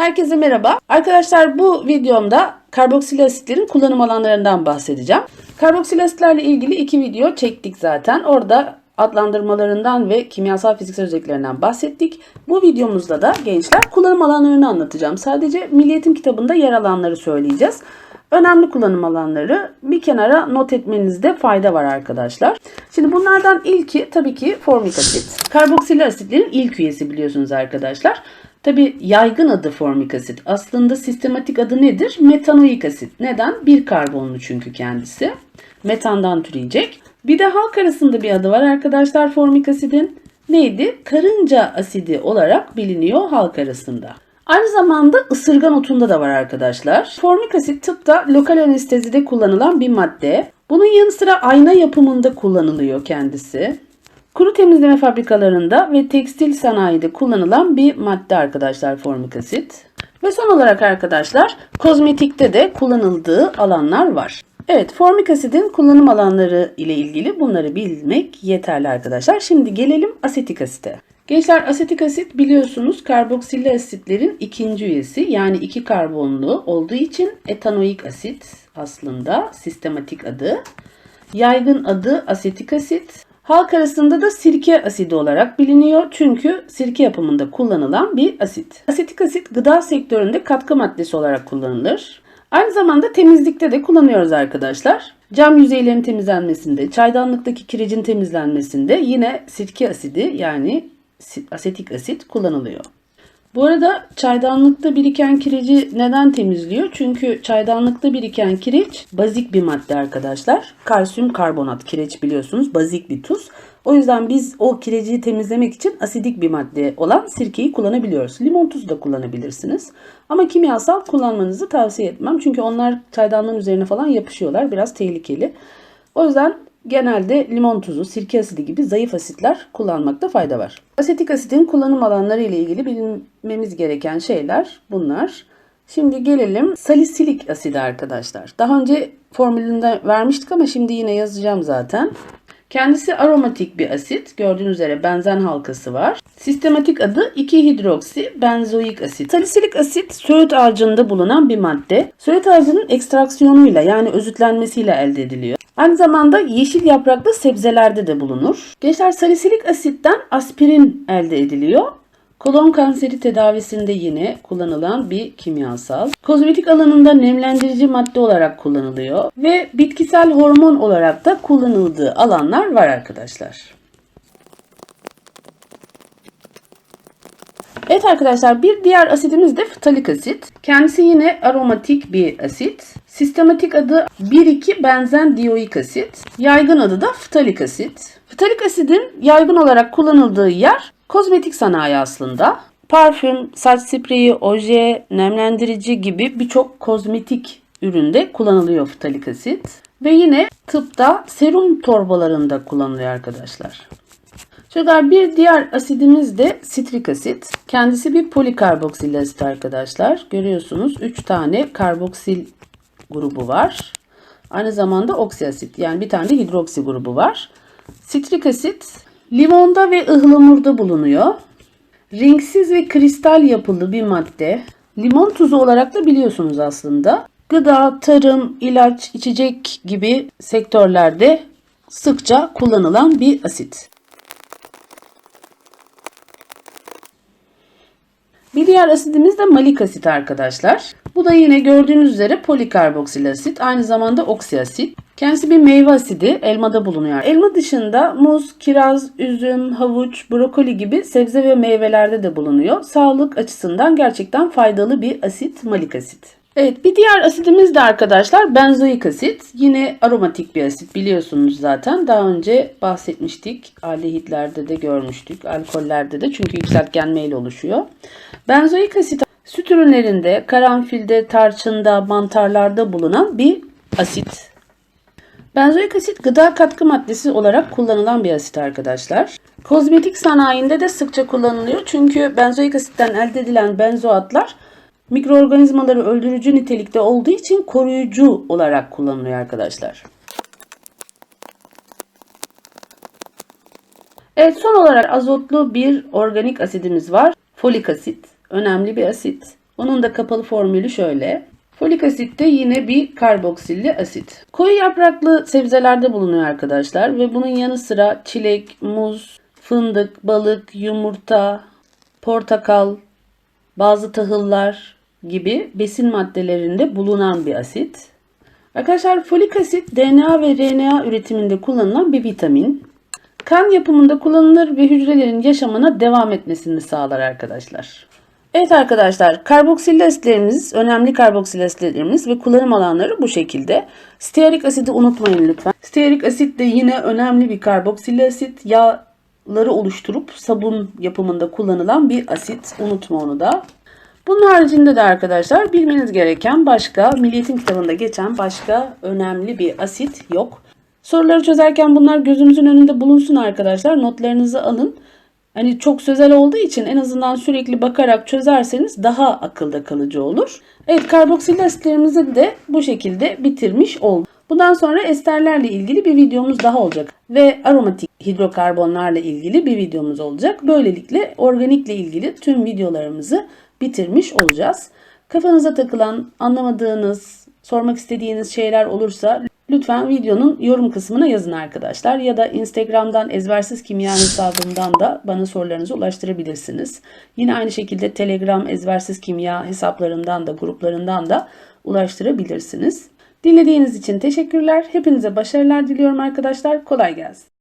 Herkese merhaba. Arkadaşlar bu videomda karboksil asitlerin kullanım alanlarından bahsedeceğim. Karboksil asitlerle ilgili iki video çektik zaten. Orada adlandırmalarından ve kimyasal fiziksel özelliklerinden bahsettik. Bu videomuzda da gençler kullanım alanlarını anlatacağım. Sadece Milli Eğitim kitabında yer alanları söyleyeceğiz. Önemli kullanım alanları bir kenara not etmenizde fayda var arkadaşlar. Şimdi bunlardan ilki tabii ki formik asit. Karboksil asitlerin ilk üyesi biliyorsunuz arkadaşlar. Tabi yaygın adı formik asit. Aslında sistematik adı nedir? Metanoik asit. Neden? Bir karbonlu çünkü kendisi. Metandan türeyecek. Bir de halk arasında bir adı var arkadaşlar formik asidin. Neydi? Karınca asidi olarak biliniyor halk arasında. Aynı zamanda ısırgan otunda da var arkadaşlar. Formik asit tıpta lokal anestezide kullanılan bir madde. Bunun yanı sıra ayna yapımında kullanılıyor kendisi. Kuru temizleme fabrikalarında ve tekstil sanayide kullanılan bir madde arkadaşlar formik asit. Ve son olarak arkadaşlar kozmetikte de kullanıldığı alanlar var. Evet formik asidin kullanım alanları ile ilgili bunları bilmek yeterli arkadaşlar. Şimdi gelelim asetik asite. Gençler asetik asit biliyorsunuz karboksilli asitlerin ikinci üyesi yani iki karbonlu olduğu için etanoik asit aslında sistematik adı. Yaygın adı asetik asit. Halk arasında da sirke asidi olarak biliniyor çünkü sirke yapımında kullanılan bir asit. Asetik asit gıda sektöründe katkı maddesi olarak kullanılır. Aynı zamanda temizlikte de kullanıyoruz arkadaşlar. Cam yüzeylerin temizlenmesinde, çaydanlıktaki kirecin temizlenmesinde yine sirke asidi yani asetik asit kullanılıyor. Bu arada çaydanlıkta biriken kireci neden temizliyor? Çünkü çaydanlıkta biriken kireç bazik bir madde arkadaşlar. Kalsiyum karbonat kireç biliyorsunuz bazik bir tuz. O yüzden biz o kireci temizlemek için asidik bir madde olan sirkeyi kullanabiliyoruz. Limon tuzu da kullanabilirsiniz. Ama kimyasal kullanmanızı tavsiye etmem. Çünkü onlar çaydanlığın üzerine falan yapışıyorlar. Biraz tehlikeli. O yüzden genelde limon tuzu, sirke asidi gibi zayıf asitler kullanmakta fayda var. Asetik asidin kullanım alanları ile ilgili bilmemiz gereken şeyler bunlar. Şimdi gelelim salisilik asidi arkadaşlar. Daha önce formülünde vermiştik ama şimdi yine yazacağım zaten. Kendisi aromatik bir asit. Gördüğünüz üzere benzen halkası var. Sistematik adı 2-hidroksi benzoik asit. Salisilik asit söğüt ağacında bulunan bir madde. Söğüt ağacının ekstraksiyonuyla yani özütlenmesiyle elde ediliyor. Aynı zamanda yeşil yapraklı sebzelerde de bulunur. Gençler salisilik asitten aspirin elde ediliyor. Kolon kanseri tedavisinde yine kullanılan bir kimyasal. Kozmetik alanında nemlendirici madde olarak kullanılıyor ve bitkisel hormon olarak da kullanıldığı alanlar var arkadaşlar. Evet arkadaşlar bir diğer asidimiz de fitalik asit. Kendisi yine aromatik bir asit. Sistematik adı 1,2 benzen dioik asit. Yaygın adı da fitalik asit. Fitalik asidin yaygın olarak kullanıldığı yer kozmetik sanayi aslında. Parfüm, saç spreyi, oje, nemlendirici gibi birçok kozmetik üründe kullanılıyor fitalik asit. Ve yine tıpta serum torbalarında kullanılıyor arkadaşlar. Şöyle bir diğer asidimiz de sitrik asit. Kendisi bir polikarboksil asit arkadaşlar. Görüyorsunuz 3 tane karboksil grubu var. Aynı zamanda oksiasit yani bir tane de hidroksi grubu var. Sitrik asit limonda ve ıhlamurda bulunuyor. Ringsiz ve kristal yapılı bir madde. Limon tuzu olarak da biliyorsunuz aslında. Gıda, tarım, ilaç, içecek gibi sektörlerde sıkça kullanılan bir asit. Bir diğer asidimiz de malik asit arkadaşlar. Bu da yine gördüğünüz üzere polikarboksil asit, aynı zamanda oksiasit. Kendisi bir meyve asidi, elmada bulunuyor. Elma dışında muz, kiraz, üzüm, havuç, brokoli gibi sebze ve meyvelerde de bulunuyor. Sağlık açısından gerçekten faydalı bir asit, malik asit. Evet bir diğer asidimiz de arkadaşlar benzoik asit. Yine aromatik bir asit biliyorsunuz zaten. Daha önce bahsetmiştik. Aldehitlerde de görmüştük. Alkollerde de çünkü yükseltgenme ile oluşuyor. Benzoik asit süt ürünlerinde, karanfilde, tarçında, mantarlarda bulunan bir asit. Benzoik asit gıda katkı maddesi olarak kullanılan bir asit arkadaşlar. Kozmetik sanayinde de sıkça kullanılıyor. Çünkü benzoik asitten elde edilen benzoatlar mikroorganizmaları öldürücü nitelikte olduğu için koruyucu olarak kullanılıyor arkadaşlar. Evet son olarak azotlu bir organik asidimiz var. Folik asit. Önemli bir asit. Onun da kapalı formülü şöyle. Folik asit de yine bir karboksilli asit. Koyu yapraklı sebzelerde bulunuyor arkadaşlar ve bunun yanı sıra çilek, muz, fındık, balık, yumurta, portakal, bazı tahıllar gibi besin maddelerinde bulunan bir asit. Arkadaşlar folik asit DNA ve RNA üretiminde kullanılan bir vitamin. Kan yapımında kullanılır ve hücrelerin yaşamına devam etmesini sağlar arkadaşlar. Evet arkadaşlar karboksil asitlerimiz, önemli karboksil asitlerimiz ve kullanım alanları bu şekilde. Stearik asidi unutmayın lütfen. Stearik asit de yine önemli bir karboksil asit. Yağları oluşturup sabun yapımında kullanılan bir asit. Unutma onu da. Bunun haricinde de arkadaşlar bilmeniz gereken başka Milliyetin kitabında geçen başka önemli bir asit yok. Soruları çözerken bunlar gözünüzün önünde bulunsun arkadaşlar. Notlarınızı alın. Hani çok sözel olduğu için en azından sürekli bakarak çözerseniz daha akılda kalıcı olur. Evet karboksil asitlerimizi de bu şekilde bitirmiş olduk. Bundan sonra esterlerle ilgili bir videomuz daha olacak. Ve aromatik hidrokarbonlarla ilgili bir videomuz olacak. Böylelikle organikle ilgili tüm videolarımızı bitirmiş olacağız. Kafanıza takılan, anlamadığınız, sormak istediğiniz şeyler olursa lütfen videonun yorum kısmına yazın arkadaşlar. Ya da Instagram'dan ezbersiz kimya hesabımdan da bana sorularınızı ulaştırabilirsiniz. Yine aynı şekilde Telegram ezbersiz kimya hesaplarından da gruplarından da ulaştırabilirsiniz. Dinlediğiniz için teşekkürler. Hepinize başarılar diliyorum arkadaşlar. Kolay gelsin.